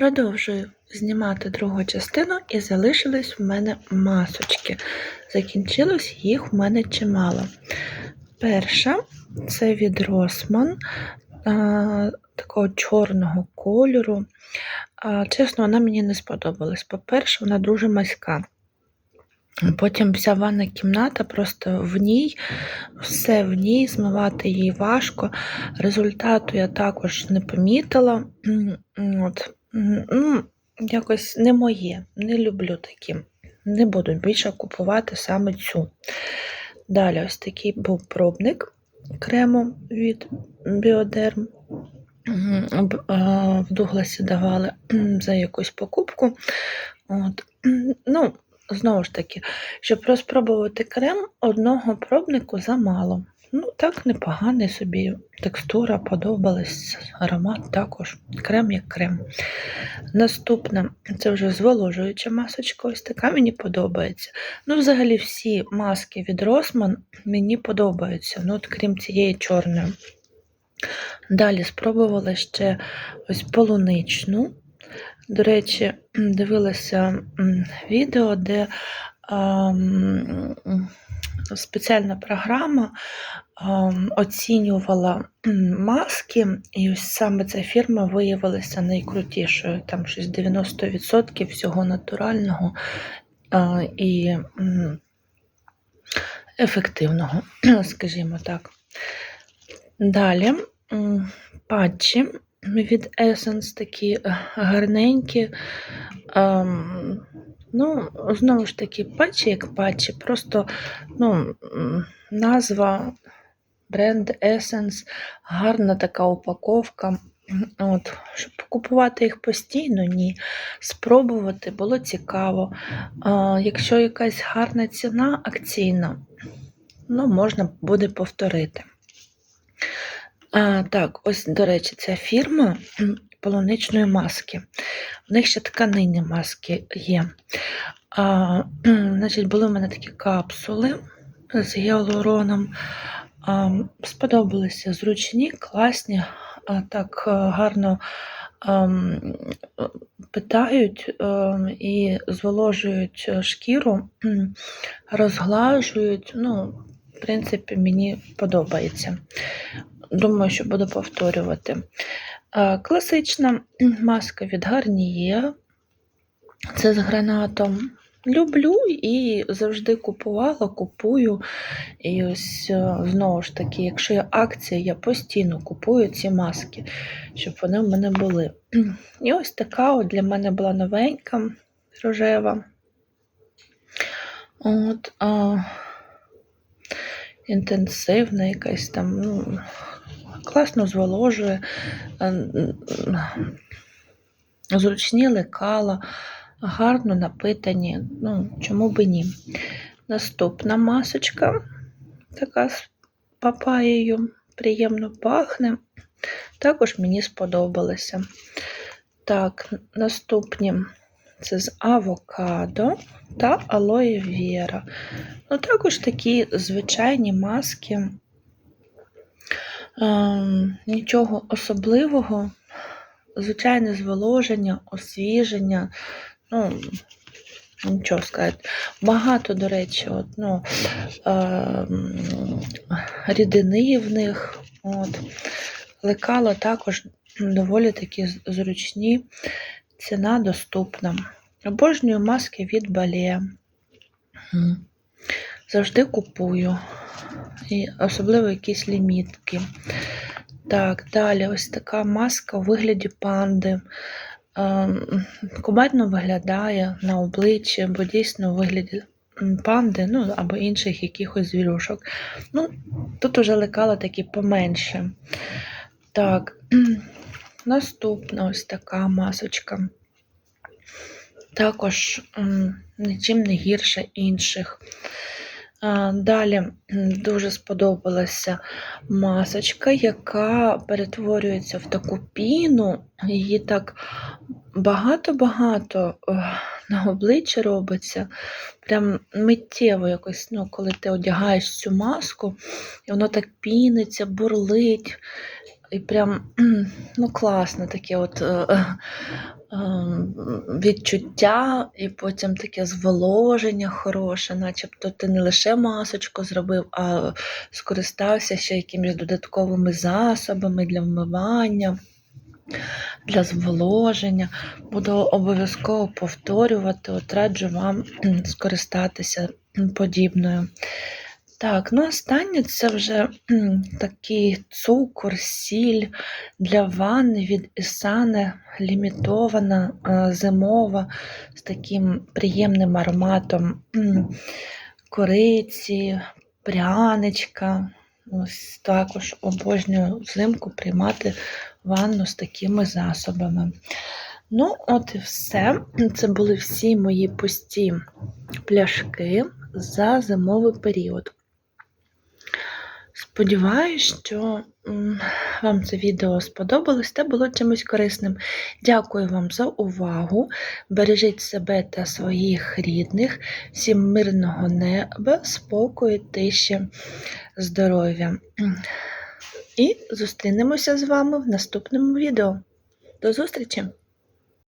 Продовжую знімати другу частину і залишились в мене масочки. Закінчилось їх в мене чимало. Перша це від Росман такого чорного кольору. Чесно, вона мені не сподобалась. По-перше, вона дуже маська. Потім вся ванна кімната, просто в ній, все в ній, змивати її важко. Результату я також не помітила. От. Ну, якось не моє, не люблю такі. Не буду більше купувати саме цю. Далі ось такий був пробник крему від Біодерм. В Дугласі давали за якусь покупку. От. Ну, знову ж таки, щоб розпробувати крем, одного пробнику замало. Ну, так, непоганий собі. Текстура подобалась, аромат також. Крем як крем. Наступна це вже зволожуюча масочка, ось така мені подобається. Ну, взагалі, всі маски від Росман мені подобаються, ну, от крім цієї чорної. Далі спробувала ще ось полуничну. До речі, дивилася відео, де м, спеціальна програма оцінювала маски, і ось саме ця фірма виявилася найкрутішою. Там щось 90% всього натурального і ефективного, скажімо так. Далі патчі від Essence такі е, гарненькі. Ну, знову ж таки, патчі як патчі, просто ну, назва бренд Essence, гарна така упаковка. От, щоб купувати їх постійно, ні. Спробувати було цікаво. А, якщо якась гарна ціна акційна, ну, можна буде повторити. А, так, ось, до речі, ця фірма полуничної маски. В них ще тканинні маски є. А, значить, були в мене такі капсули з гіалуроном. А, сподобалися зручні, класні, а, так гарно ам, е, питають ем, і зволожують е, шкіру, розглажують. Ну, в принципі, мені подобається. Думаю, що буду повторювати. А, Класична маска від Garnier. Це з гранатом. Люблю і завжди купувала, купую. І ось е, знову ж таки, якщо є акція, я постійно купую ці маски, щоб вони в мене були. І ось така от для мене була новенька, рожева. От, а, інтенсивна якась там, ну, класно зволожує, е, зручні лекала, гарно напитані. Ну, чому би ні. Наступна масочка, така з папаєю, приємно пахне. Також мені сподобалося. Так, наступні це з авокадо та алоє вера. Ну, також такі звичайні маски. Ем, нічого особливого. Звичайне зволоження, освіження. Ну, нічого сказати. Багато, до речі, от, ну, ем, рідини в них. От. Лекала також доволі такі зручні, ціна доступна. Обожнюю маски від Бале. Завжди купую. І особливо якісь лімітки. Так, далі ось така маска у вигляді панди. Ем, Кумедно виглядає на обличчі, бо дійсно у вигляді панди, ну або інших якихось звірюшок. Ну, тут уже лекала такі поменше. Так, наступна ось така масочка. Також нічим не гірше інших. Далі дуже сподобалася масочка, яка перетворюється в таку піну. Її так багато-багато е, на обличчі робиться. Прям миттєво якось, ну, коли ти одягаєш цю маску, і воно так піниться, бурлить. І прям ну, класно таке от. е, е, відчуття, і потім таке зволоження хороше, начебто ти не лише масочку зробив, а скористався ще якимись додатковими засобами для вмивання, для зволоження. Буду обов'язково повторювати, от раджу вам скористатися подібною. Так, ну останнє це вже такий цукор, сіль для ванни від Ісане, лімітована, е, зимова, з таким приємним ароматом кориці, пряничка. Ось також обожнюю взимку приймати ванну з такими засобами. Ну, от і все. Це були всі мої пусті пляшки за зимовий період. Сподіваюсь, що вам це відео сподобалось та було чимось корисним. Дякую вам за увагу. Бережіть себе та своїх рідних, всім мирного неба, спокою, тиші, здоров'я. І зустрінемося з вами в наступному відео. До зустрічі!